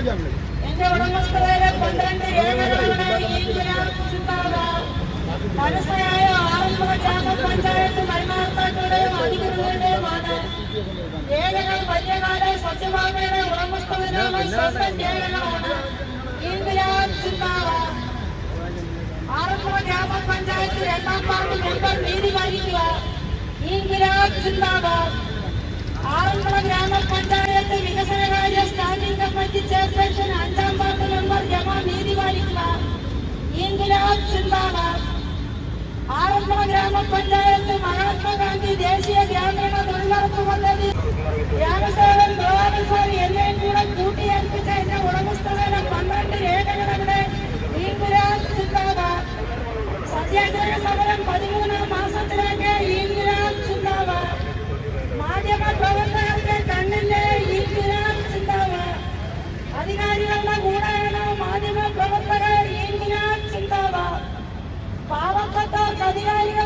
എന്റെ ഉടമസ്ഥതയിലെ ആറന്മുള ഗ്രാമപഞ്ചായത്ത് ഭരണകർത്താക്കളുടെയും ഗ്രാമപഞ്ചായത്ത് രണ്ടാം വാർഡ് മെമ്പർ നീതി പാലിക്കുക. ഈ ആറന്മുള ഗ്രാമപഞ്ചായത്ത് ഗ്രാമപഞ്ചായത്ത് മഹാത്മാഗാന്ധി ദേശീയ ഗ്രാമീണ തൊഴിലുറപ്പ് പദ്ധതി. ഗ്രാമസേവൻ ഗോപാലസ്വാമി എന്നെയും കൂടെ കൂട്ടിയേൽപ്പിച്ച എന്റെ ഉടമസ്ഥതയിലെ പന്ത്രണ്ട് രേഖകളുടെ സത്യാഗ്രഹ സമരം പതിമൂന്നാം